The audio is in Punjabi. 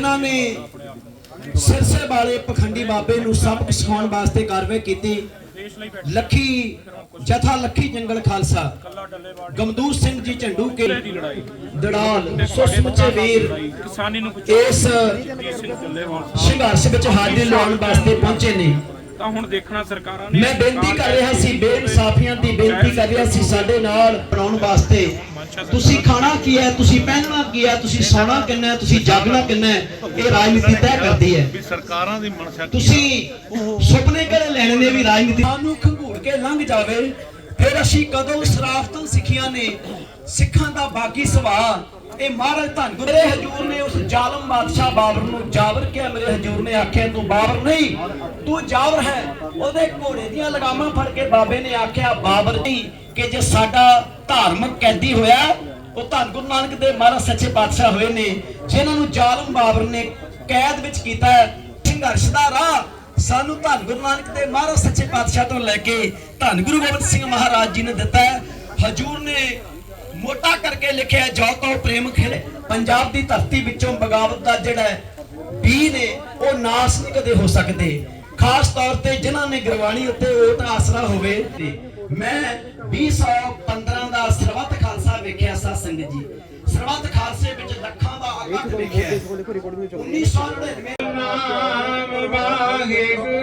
ਇਹਨਾਂ ਨੇ ਸਿਰਸੇ ਵਾਲੇ ਪਖੰਡੀ ਬਾਬੇ ਨੂੰ ਸਬਕ ਸਿਖਾਉਣ ਵਾਸਤੇ ਕਾਰਵਾਈ ਕੀਤੀ। ਲੱਖੀ ਜਥਾ ਲੱਖੀ ਜੰਗਲ ਖਾਲਸਾ, ਗਮਦੂਰ ਸਿੰਘ ਜੀ ਝੰਡੂ ਕੇ ਦੜਾਲ ਸੁਸਮਚੇ ਵੀਰ ਕਿਸਾਨੀ ਨੂੰ ਇਸ ਸੰਘਰਸ਼ ਵਿੱਚ ਹਾਜ਼ਰੀ ਲਾਉਣ ਵਾਸਤੇ ਪਹੁੰਚੇ ਨੇ ਤਾਂ ਹੁਣ ਦੇਖਣਾ ਸਰਕਾਰਾਂ ਨੇ। ਮੈਂ ਬੇਨਤੀ ਕਰ ਰਿਹਾ ਸੀ, ਬੇਇਨਸਾਫੀਆਂ ਦੀ ਬੇਨਤੀ ਕਰ ਰਿਹਾ ਸੀ ਸਾਡੇ ਨਾਲ ਬਣਾਉਣ ਵਾਸਤੇ। ਤੁਸੀਂ ਖਾਣਾ ਕੀ ਹੈ? ਤੁਸੀਂ ਪਹਿਨਣਾ ਕੀ ਹੈ? ਤੁਸੀਂ ਸੌਣਾ ਕਿੰਨਾ ਹੈ? ਤੁਸੀਂ ਜਾਗਣਾ ਕਿੰਨਾ ਹੈ? ਇਹ ਰਾਜਨੀਤੀ ਤੈਅ ਕਰਦੀ ਹੈ। ਵੀ ਸਰਕਾਰਾਂ ਦੀ ਮਨਸ਼ਾ ਤੁਸੀਂ ਸੁਪਨੇ ਕਿਹੜੇ ਲੈਣੇ ਨੇ ਵੀ ਰਾਜਨੀਤੀ ਨੂੰ ਖੰਗੂੜ ਕੇ ਲੰਘ ਜਾਵੇ ਫਿਰ ਅਸੀਂ ਕਦੋਂ ਸਰਾਫਤਾਂ ਸਿੱਖੀਆਂ ਨੇ? ਸਿੱਖਾਂ ਦਾ ਬਾਕੀ ਸੁਭਾਅ ਇਹ ਮਹਾਰਾਜ ਧੰਨ ਗੁਰੂ ਮੇਰੇ ਹਜੂਰ ਨੇ ਉਸ ਜ਼ਾਲਮ ਬਾਦਸ਼ਾਹ ਬਾਬਰ ਨੂੰ ਜਾਬਰ ਕਿਹਾ ਮੇਰੇ ਹਜੂਰ ਨੇ ਆਖਿਆ ਤੂੰ ਬਾਬਰ ਨਹੀਂ ਤੂੰ ਜਾਬਰ ਹੈ। ਉਹਦੇ ਘੋੜੇ ਦੀਆਂ ਲਗਾਮਾਂ ਫੜ ਕੇ ਬਾਬੇ ਨੇ ਆਖਿਆ ਬਾਬਰ ਨਹੀਂ ਕਿ ਜੇ ਸਾਡਾ ਧਾਰਮਿਕ ਕੈਦੀ ਹੋਇਆ, ਉਹ ਧੰਨ ਗੁਰੂ ਨਾਨਕ ਦੇ ਮਹਾਰਾਜ ਸੱਚੇ ਪਾਤਸ਼ਾਹ ਹੋਏ ਨੇ, ਜਿਨ੍ਹਾਂ ਨੂੰ ਜ਼ਾਲਮ ਬਾਬਰ ਨੇ ਕੈਦ ਵਿੱਚ ਕੀਤਾ ਸੰਘਰਸ਼ ਦਾ ਰਾਹ ਸਾਨੂੰ ਧੰਨ ਗੁਰੂ ਨਾਨਕ ਦੇ ਮਹਾਰਾਜ ਸੱਚੇ ਪਾਤਸ਼ਾਹ ਤੋਂ ਲੈ ਕੇ ਧੰਨ ਗੁਰੂ ਗੋਬਿੰਦ ਸਿੰਘ ਮਹਾਰਾਜ ਜੀ ਨੇ ਦਿੱਤਾ ਹਜੂਰ ਨੇ ਮੋਟਾ ਕਰਕੇ ਲਿਖਿਆ ਜੋ ਤੋਂ ਪ੍ਰੇਮ ਖਿਲੇ। ਪੰਜਾਬ ਦੀ ਧਰਤੀ ਵਿੱਚੋਂ ਬਗਾਵਤ ਦਾ ਜਿਹੜਾ ਹੈ ਨੇ, ਉਹ ਨਾਸ ਨਹੀਂ ਕਦੇ ਹੋ ਸਕਦੇ। ਖਾਸ ਤੌਰ ਤੇ ਜਿਨ੍ਹਾਂ ਨੇ ਗੁਰਬਾਣੀ ਉੱਤੇ ਓਟ ਆਸਰਾ ਹੋਵੇ। ਮੈਂ 2015 ਦਾ ਸੰਗਤ ਜੀ। ਸਰਬੱਤ ਖਾਲਸੇ ਵਿੱਚ ਲੱਖਾਂ ਦਾ ਇਕੱਠ ਵੇਖਿਆ 1999 ਨਾਮ ਵਾਹਿਗੁਰੂ।